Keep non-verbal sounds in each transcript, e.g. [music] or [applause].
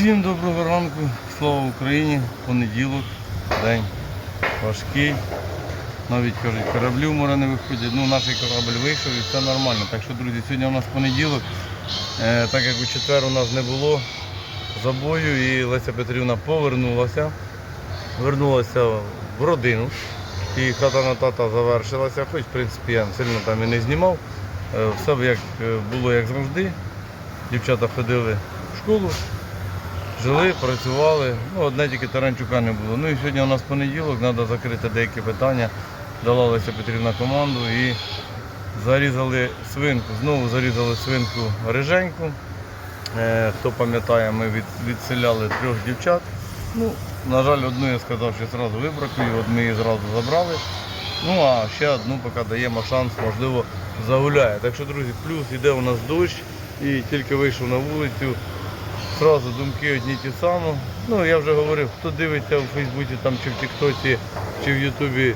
Всім доброго ранку, слава Україні, понеділок, день важкий. Навіть кажуть, кораблі в море не виходять. Ну, наш корабль вийшов і все нормально. Так що, друзі, сьогодні у нас понеділок. Е, так як у четвер у нас не було забою і Леся Петрівна повернулася. Вернулася в родину. І хата на тата завершилася, хоч в принципі я сильно там і не знімав. Е, Все як е, було як завжди. Дівчата ходили в школу, жили, працювали. Ну, одне тільки Таранчука не було. Ну і сьогодні у нас понеділок, треба закрити деякі питання. Дала Леся команду і зарізали свинку. Знову зарізали свинку риженьку. Е, хто пам'ятає, ми від, відселяли трьох дівчат. Ну, на жаль, одну я сказав, що одразу вибракую, от ми її зразу забрали. Ну а ще одну поки даємо шанс, можливо, загуляє. Так що, друзі, плюс іде у нас дощ і тільки вийшов на вулицю. Зразу думки одні ті самі. Ну, я вже говорив, хто дивиться у Фейсбуці там, чи в Тіктоці, чи в Ютубі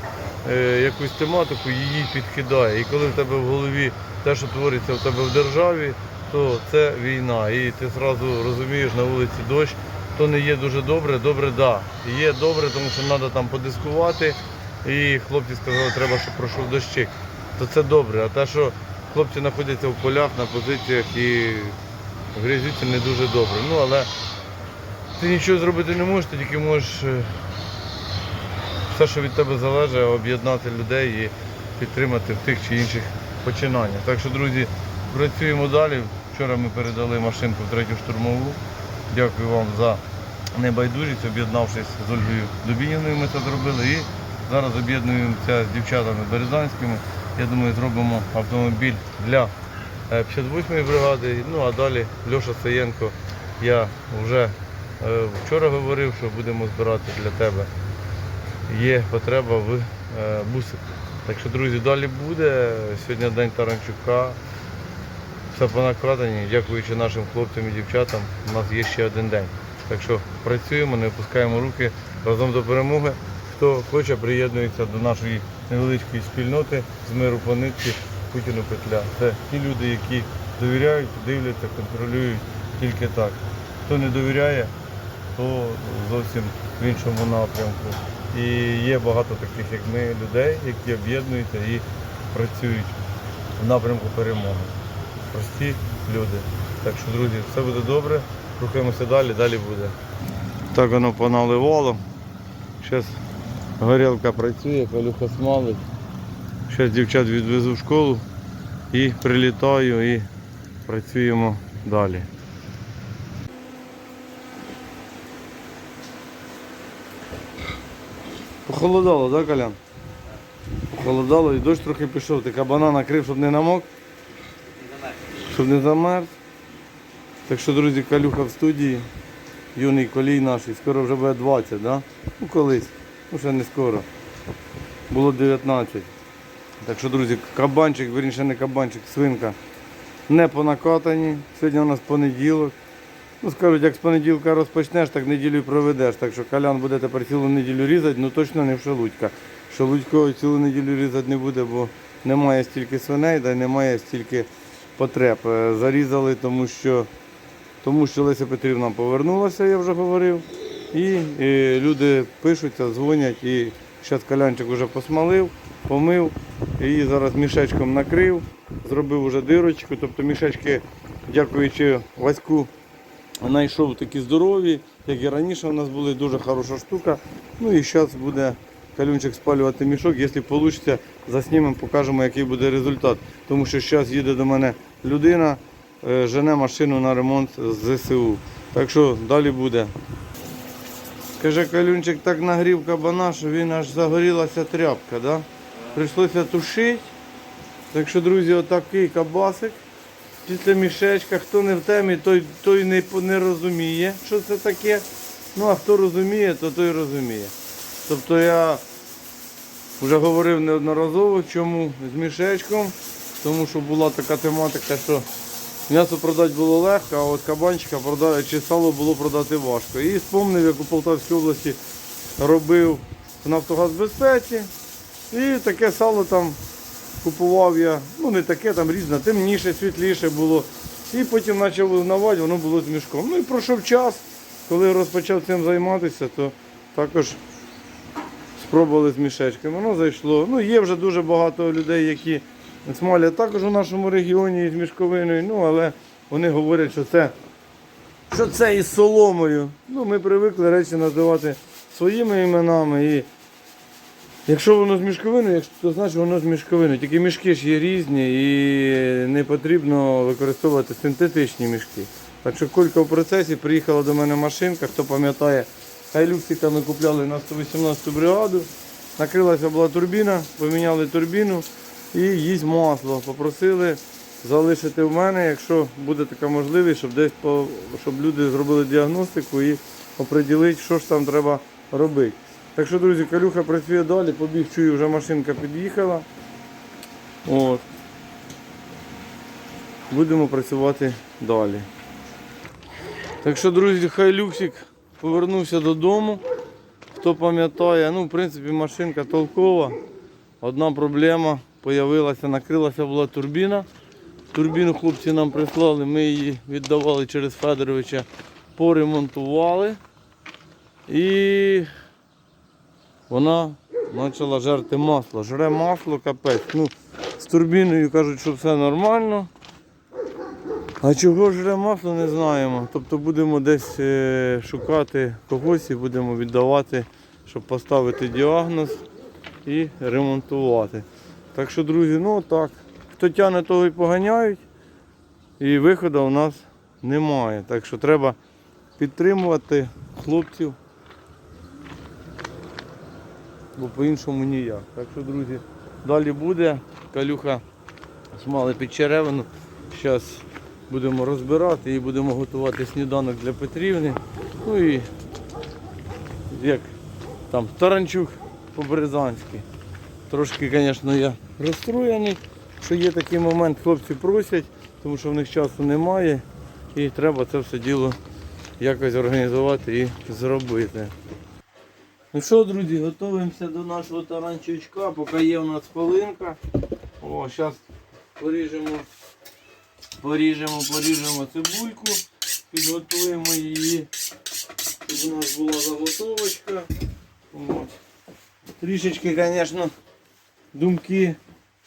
е, якусь тематику, її підкидає. І коли в тебе в голові те, що твориться в тебе в державі, то це війна. І ти одразу розумієш, на вулиці дощ, то не є дуже добре, добре, да. Є добре, тому що треба там подискувати. І хлопці сказали, що треба, щоб пройшов дощик. То це добре. А те, що хлопці знаходяться в полях на позиціях і грязються не дуже добре. Ну, але ти нічого зробити не можеш, ти тільки можеш е, все, що від тебе залежить, об'єднати людей і підтримати в тих чи інших починаннях. Так що, друзі, працюємо далі. Вчора ми передали машинку в третю штурмову. Дякую вам за небайдужість, об'єднавшись з Ольгою Дубініною, ми це зробили. І зараз об'єднуємося з дівчатами березанськими. Я думаю, зробимо автомобіль для 58-ї бригади. Ну а далі Льоша Саєнко. Я вже е, вчора говорив, що будемо збирати для тебе. Є потреба в е. Так що, друзі, далі буде. Сьогодні день Таранчука. Все по. Дякуючи нашим хлопцям і дівчатам, у нас є ще один день. Так що працюємо, не опускаємо руки разом до перемоги. Хто хоче, приєднується до нашої невеличкої спільноти з миру по нитці Путіну Петля. Це ті люди, які довіряють, дивляться, контролюють тільки так. Хто не довіряє, то зовсім в іншому напрямку. І є багато таких, як ми, людей, які об'єднуються і працюють в напрямку перемоги. Прості люди. Так що, друзі, все буде добре. Рухаємося далі, далі буде. Так воно поналивало. Зараз горілка працює, калюха смалить. Зараз дівчат відвезу в школу і прилітаю і працюємо далі. Похолодало, так, да, Колян? Похолодало і дощ трохи пішов. Ти кабана накрив, щоб не намок, щоб не замерз. Так що, друзі, калюха в студії. Юний колій наш, скоро вже буде 20, да? Ну колись, ну ще не скоро. Було 19. Так що, друзі, кабанчик, верніше не кабанчик, свинка не понакатані. Сьогодні у нас понеділок. Ну, скажуть, як з понеділка розпочнеш, так неділю проведеш. Так що калян буде тепер цілу неділю різати, ну точно не в шелудька. Шелудько цілу неділю різати не буде, бо немає стільки свиней, да й немає стільки потреб. Е, Зарізали, тому що, тому що Леся Петрівна повернулася, я вже говорив. І, е, люди пишуться, дзвонять, і зараз калянчик вже посмалив, помив, її зараз мішечком накрив, зробив вже дирочку. Тобто мішечки, дякуючи Ваську, знайшов такі здорові, як і раніше у нас були, дуже хороша штука. Ну і зараз буде калюнчик спалювати мішок. Якщо вийде, заснімемо, покажемо, який буде результат. Тому що зараз їде до мене людина, е, жене машину на ремонт з ЗСУ. Так що далі буде. Каже, калюнчик так нагрів кабана, що він аж загорілася тряпка. Да? Прийшлося тушити. Так що, друзі, отакий кабасик. Після мішечка, хто не в темі, той, той не, не розуміє, що це таке. Ну а хто розуміє, то той розуміє. Тобто я вже говорив неодноразово, чому з мішечком, тому що була така тематика, що м'ясо продати було легко, а от кабанчика продати, чи сало було продати важко. І спомнив, як у Полтавській області робив Нафтогазбезпеці. І таке сало там купував я, ну не таке, там різне, темніше, світліше було. І потім почав узнавати, воно було з мішком. Ну і пройшов час, коли розпочав цим займатися, то також спробували з мішечками. Воно зайшло. Ну, є вже дуже багато людей, які смалять також у нашому регіоні з мішковиною, ну, але вони говорять, що це, що це із соломою. Ну, ми привикли речі називати своїми іменами. І якщо воно з мішковиною, якщо- то значить воно з мішковиною. Тільки мішки ж є різні і не потрібно використовувати синтетичні мішки. Так що Колька в процесі приїхала до мене машинка, хто пам'ятає, хайлюксика ми купляли на 118 бригаду. Накрилася була турбіна, поміняли турбіну і їсть масло. Попросили залишити в мене, якщо буде така можливість, щоб десь по, щоб люди зробили діагностику і оприділити, що ж там треба робити. Так що, друзі, калюха працює далі, побіг, чую, вже машинка під'їхала. От. Будемо працювати далі. Так що, друзі, хай люксик повернувся додому. Хто пам'ятає, ну, в принципі, машинка толкова. Одна проблема появилася, накрилася була турбіна. Турбіну хлопці нам прислали, ми її віддавали через Федоровича, поремонтували. І вона почала жерти масло. Жре масло, капець. Ну, з турбіною кажуть, що все нормально. А чого жре масло, не знаємо. Тобто будемо десь е, шукати когось і будемо віддавати, щоб поставити діагноз і ремонтувати. Так що, друзі, ну так. Хто тягне, того і поганяють. І виходу у нас немає. Так що треба підтримувати хлопців. Бо по-іншому ніяк. Так що, друзі, далі буде. Калюха смали під черевину. Зараз будемо розбирати і будемо готувати сніданок для Петрівни. Ну і як там Таранчук по-березанськи. Трошки, звісно, я розстроєний, що є такий момент, хлопці просять, тому що в них часу немає і треба це все діло якось організувати і зробити. Ну що, друзі, готуємося до нашого таранчучка, поки є у нас хвилинка. О, зараз поріжемо, поріжемо, поріжемо цибульку, підготуємо її, щоб у нас була заготовочка. От. Трішечки, звісно, думки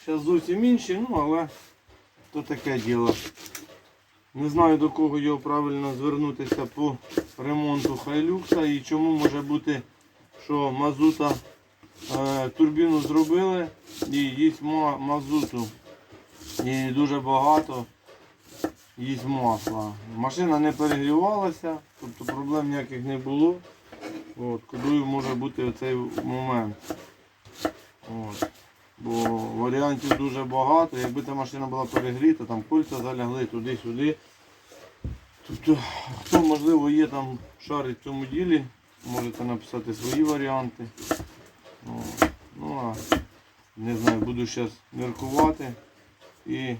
зараз зовсім інші, ну але то таке діло. Не знаю до кого його правильно звернутися по ремонту хайлюкса і чому може бути, що мазута е, турбіну зробили і їсть мазуту. І дуже багато їсть масла. Машина не перегрівалася, тобто проблем ніяких не було. От, кудою може бути оцей момент. От. Бо варіантів дуже багато. Якби та машина була перегріта, там кольця залягли туди-сюди. Тобто, хто можливо є там шарить в цьому ділі, можете написати свої варіанти. От. Ну а не знаю, буду зараз міркувати. І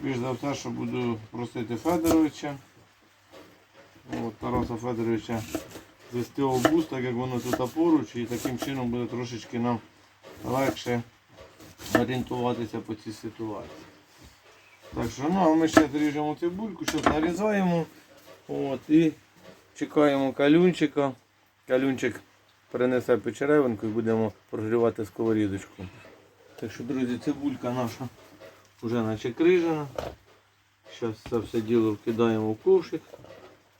більш за все, що буду просити Федоровича. От, Тараса Федоровича звести обуз, так як воно тут поруч, і таким чином буде трошечки нам легше орієнтуватися по цій ситуації. Так що, ну, а ми ще ріжемо цибульку, зараз нарізаємо от, і чекаємо калюнчика. Калюнчик перенесе печеревинку і будемо прогрівати сковорідочку. Так що, друзі, цибулька наша вже наче крижена. Зараз це все діло вкидаємо в ковшик.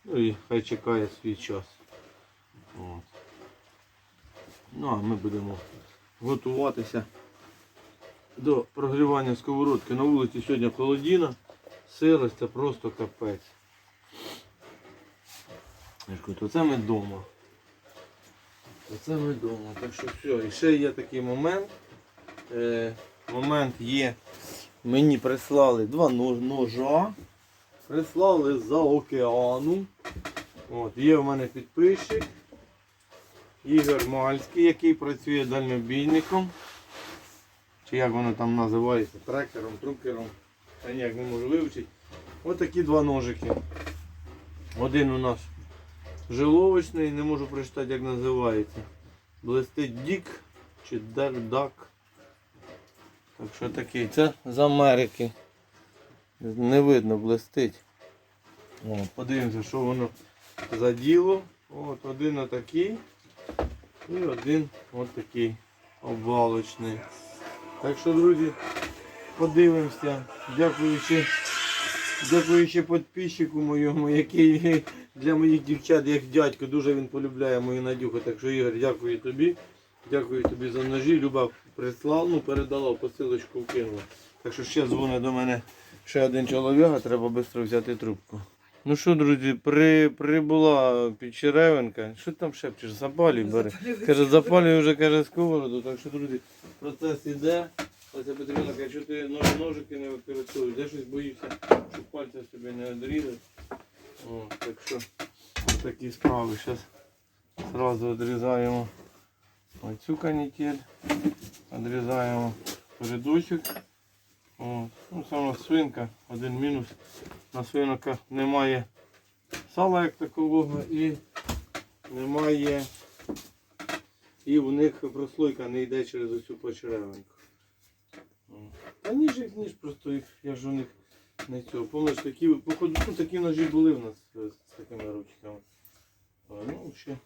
Ну і хай чекає свій час. От. Ну а ми будемо готуватися до прогрівання сковородки. На вулиці сьогодні холодіна, сирость це просто капець. Я ж кажу, то це ми вдома. Це ми вдома. Так що все. І ще є такий момент. Е, момент є. Мені прислали два ножа. Прислали з-за океану. От, є в мене підписчик. Ігор Мальський, який працює дальнобійником. Чи як воно там називається, трекером, трукером. Я ніяк не можу вивчити. Ось такі два ножики. Один у нас жиловочний, не можу прочитати, як називається. Блестить Дік чи Дак. Так що такий. Це з Америки. Не видно, блестить. О, подивимося, що воно за діло. От один отакий і один отакий обвалочний. Так що, друзі, подивимося. Дякуючи, дякуючи підписчику моєму, який для моїх дівчат, як дядько, дуже він полюбляє мою Надюху. Так що, Ігор, дякую тобі. Дякую тобі за ножі. Люба прислала, ну, передала, посилочку вкинула. Так що ще дзвонить до мене ще один чоловік, а треба швидко взяти трубку. Ну що, друзі, при, прибула Підчеревенка. Що ти там шепчеш? Запалюй бери. Каже, запалюй вже каже сковороду. Так що, друзі, процес іде. Леся Петрівна каже, що ти нож- ножики не використовуєш, де щось боїшся, щоб пальця собі не відрізати. О, так що такі справи. Зараз одразу відрізаємо оцю канітель, відрізаємо передочок. О, ну, сама свинка, один мінус. На свиноках немає сала як такового і немає. І в них прослойка не йде через оцю почеревинку. Та ніж як ніж, просто їх, я ж у них не цього. Помниш, такі, походу, ну, такі ножі були в нас е, з такими ручками. А, ну, ще.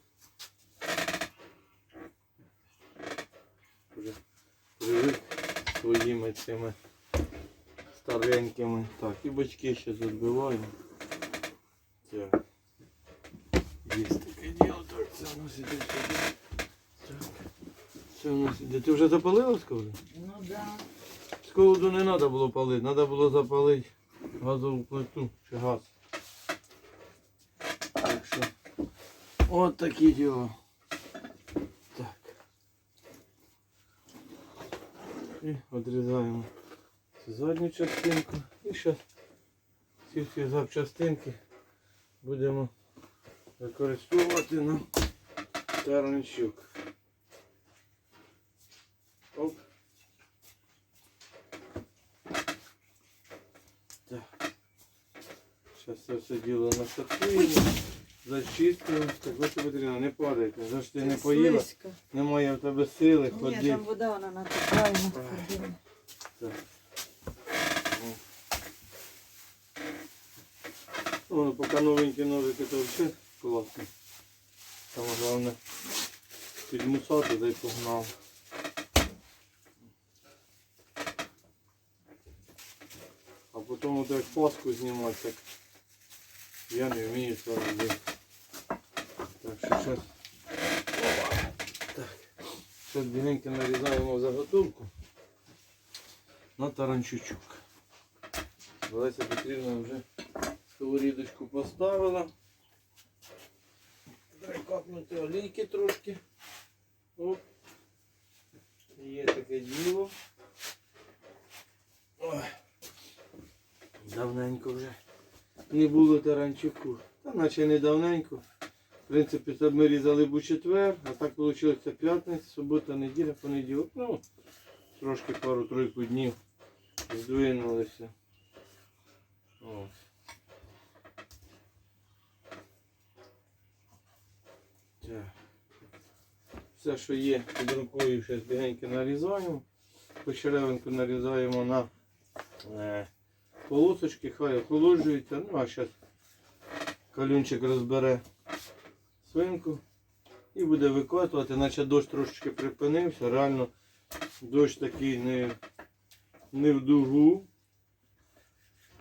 Вже привик своїми цими старенькими. Так, і бочки ще відбиваємо. Так. Є таке діло, так, це у нас іде сюди. Так. Це у нас іде. Ти вже запалила сковору? Ну да. Сковороду не треба було палити, треба було запалити газову плиту чи газ. Так що. От такі діла. Так. І відрізаємо цю задню частинку. І зараз ці всі запчастинки будемо використовувати на таранчук. Оп. Так. Зараз це все діло нашатуємо, зачистимо. Так, ось Петрина, не падайте. За що ти не поїла, Слизько. немає в тебе сили Ні, там вода вона натікає на. Так. О. Ну, поки новенькі ножики, то взагалі класно. Саме головне підмусати, дай погнав. А потім от як паску знімати, так я не вмію це робити. Так що зараз. Так. Зараз бігенько нарізаємо заготовку на таранчучок. Леся Петрівна вже сковорідочку поставила. Дай капнути олійки трошки. Оп. Є таке діло. Ой. Давненько вже не було таранчуку. Та наче не давненько. В принципі, це ми різали б у четвер, а так вийшло п'ятниця, субота, неділя, понеділок. Ну, трошки пару-тройку днів здвинулися. Ось. Так. Все, що є під рукою, зараз бігенько нарізаємо. Почеревинку нарізаємо на е, полосочки, хай охолоджується. Ну а зараз калюнчик розбере свинку і буде викотувати, наче дощ трошечки припинився. Реально дощ такий не, не в дугу.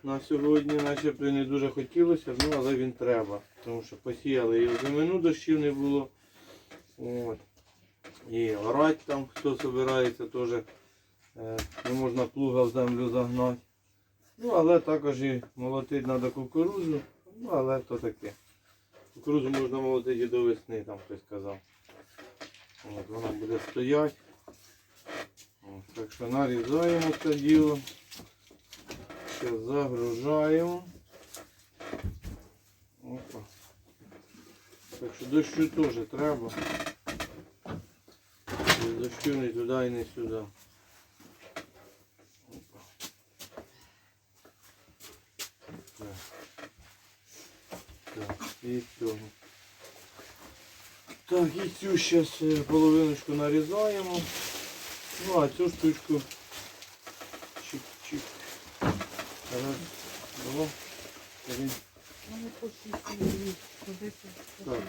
На сьогодні начебто не дуже хотілося, ну але він треба. Тому що посіяли і зимину дощів не було. От. І орать там, хто збирається, теж е, не можна плуга в землю загнати. Ну, але також і молотити треба кукурудзу, ну але то таке. Кукурудзу можна молотити і до весни, там хтось казав. От, вона буде стояти. От, так що нарізаємо це діло. Ще загружаємо. Опа. Так що дощу теж треба. Дощу не туди і не сюди. Опа. Так. Так, і цього. Так, і цю зараз половиночку нарізаємо. Ну, а цю штучку чик-чик. Раз, два, три, Вони по 6 гривень. По 10 Так.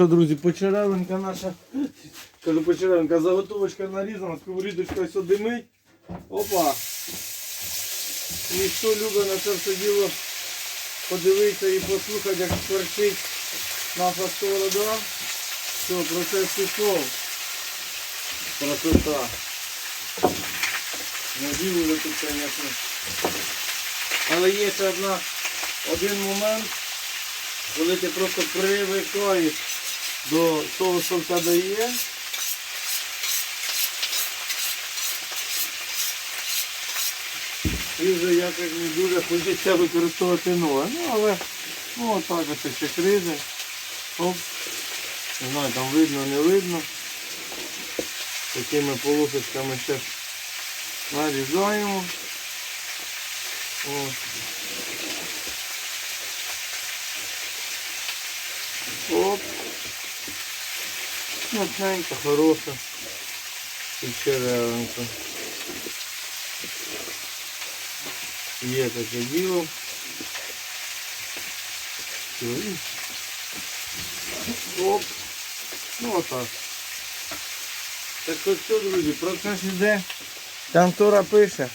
Що, друзі, почеревинка наша. Кажу, почеревинка, заготовочка нарізана, сковорідочка ось димить. Опа. І хто любить на це все діло подивитися і послухати, як шкварчить наша сковорода. Все, процес пішов. Красота. Надію вже тут, звісно. Але є ще одна, один момент, коли ти просто привикаєш до того, що в тебе є. І вже якось не дуже хочеться використовувати ноги. Ну, але ну, отак ось ще кризи. Оп. Не знаю, там видно, не видно. Такими полосочками ще нарізаємо. О. Оп. Мощненько, хороша. І черевенька. Є таке діло. Оп. Ну отак. Так от все, друзі, процес іде. Контора пише.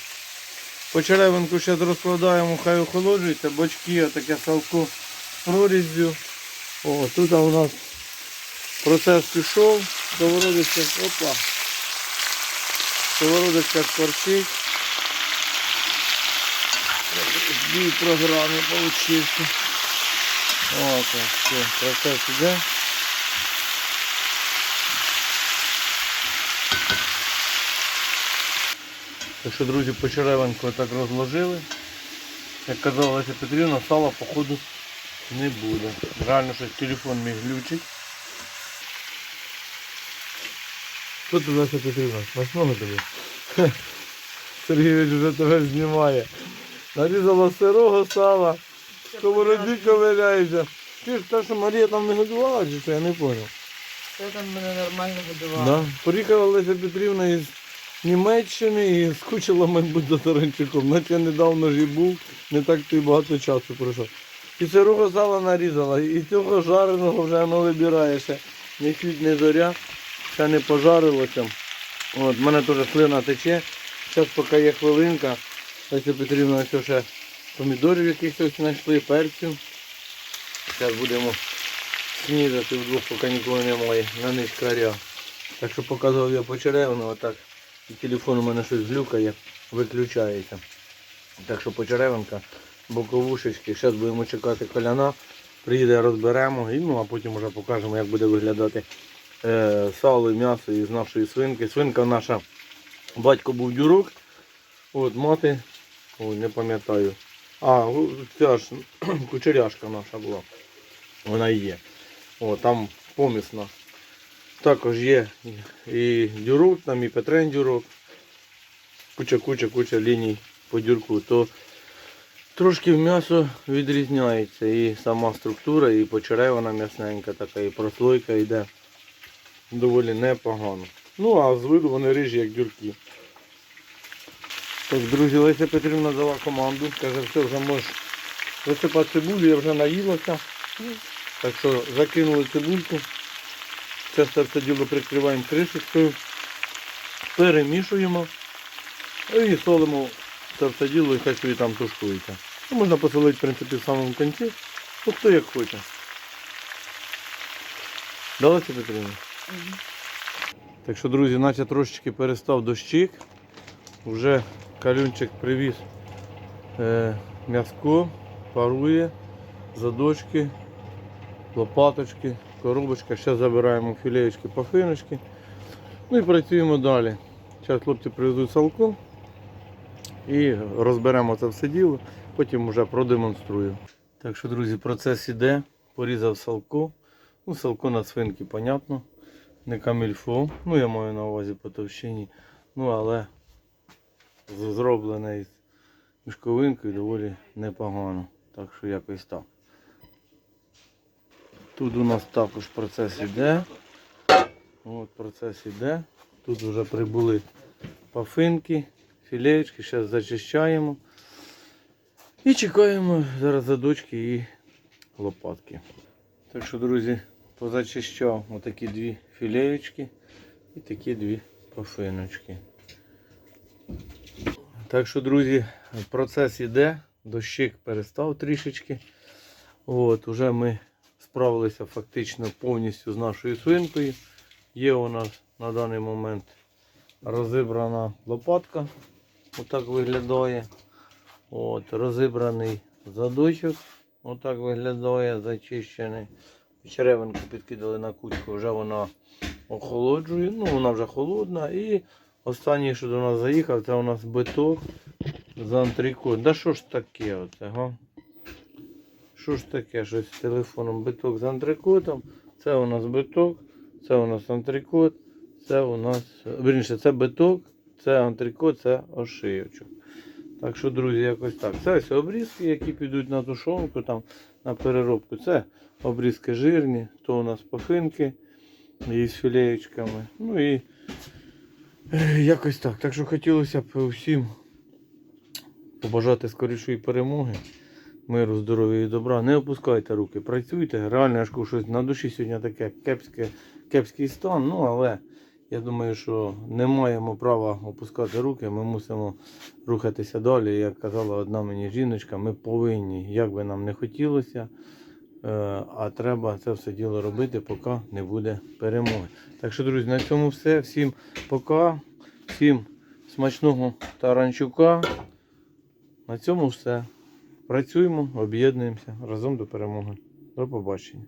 По черевинку ще розкладаємо, хай охолоджується, бочки, отаке салко з. О, тут у нас процес пішов, сковородочка, опа. Сковородочка скорчить. Збій програми получився. О, так, все, процес іде. Так що, друзі, по черевинку так розложили. Як казала Леся Петрівна, сала походу не буде. Реально щось телефон мій глючить. Що ти Леся Петрівна? Смачного тобі? Сергійович вже тебе знімає. Нарізала сирого сала, сковороді ковиряється. Ти ж те, що Марія там не годувала, чи що, я не зрозумів. Це там мене нормально годувало. Да. Приїхала Леся Петрівна із Німеччини і скучила, мабуть, за Таранчуком. Наче недавно ж і був, не так то й багато часу пройшло. І сирого сала нарізала, і цього жареного вже воно вибирає ще. Не світ, не зоря, ще не пожарилося. От, в мене теж слина тече. Зараз поки є хвилинка. Леся Петрівна ось ще помідорів якихось знайшли, перцю. Зараз будемо снідати вдвох, поки нікого немає, на них краря. Так що показував я почеревину, отак. І телефон у мене щось глюкає, виключається. Так що почеревинка, боковушечки. Зараз будемо чекати коляна. Приїде, розберемо і ну, а потім вже покажемо, як буде виглядати сало м'ясо із нашої свинки. Свинка наша, батько був дюрок, от мати, ой, не пам'ятаю. А, ця ж [clears throat] кучеряшка наша була. Вона є. О, там помісна. Також є і дюрок, там і Петрен дюрок. Куча, куча, куча ліній по дюрку. То трошки м'ясо відрізняється. І сама структура, і почеревина м'ясненька така, і прослойка йде доволі непогано. Ну а з виду вони рижі, як дюрки. Так, друзі, Леся Петрівна дала команду. Каже, все, вже можеш висипати цибулю, я вже наїлася. Так що закинули цибульку. Це все діло прикриваємо кришечкою, перемішуємо і солимо це все діло і хай собі там тушкується. Ну, можна посолити в принципі в самому кінці, ну хто як хоче. Далося Петрівна? Так що, друзі, наче трошечки перестав дощик. Вже калюнчик привіз е, м'яско, парує, задочки, лопаточки, коробочка. Зараз забираємо філеєчки, пафиночки. Ну і працюємо далі. Зараз хлопці привезуть салко і розберемо це все діло, потім вже продемонструю. Так що, друзі, процес іде. Порізав салко. Ну, салко на свинки, понятно. Не камільфо. Ну, я маю на увазі по товщині. Ну, але зроблене із мішковинкою доволі непогано. Так що якось так. Тут у нас також процес іде. От процес іде. Тут вже прибули пафинки, філеєчки, зараз зачищаємо. І чекаємо зараз задочки і лопатки. Так що, друзі, позачищав отакі дві філеєчки і такі дві пафиночки. Так що, друзі, процес іде, дощик перестав трішечки. От, уже ми справилися фактично повністю з нашою свинкою. Є у нас на даний момент розібрана лопатка. Отак виглядає. От, розібраний задочок. Отак виглядає, зачищений. Черевинку підкидали на кучку, вже вона охолоджує. Ну, вона вже холодна. І останній, що до нас заїхав, це у нас биток з антрикот. Да що ж таке оце, га? Що ж таке? Щось з телефоном биток з антрикотом. Це у нас биток, це у нас антрикот, це у нас. Верніше, це биток, це антрикот, це ошийочок. Так що, друзі, якось так. Це ось обрізки, які підуть на тушонку, там, на переробку. Це обрізки жирні, то у нас пафинки із філеєчками. Ну і е, якось так. Так що хотілося б всім побажати скорішої перемоги, миру, здоров'я і добра. Не опускайте руки, працюйте. Реально, я ж щось на душі сьогодні таке кепське, кепський стан. Ну, але я думаю, що не маємо права опускати руки. Ми мусимо рухатися далі. Як казала одна мені жіночка, ми повинні, як би нам не хотілося. е, А треба це все діло робити, поки не буде перемоги. Так що, друзі, на цьому все. Всім пока, всім смачного таранчука. На цьому все. Працюємо, об'єднуємося разом до перемоги. До побачення.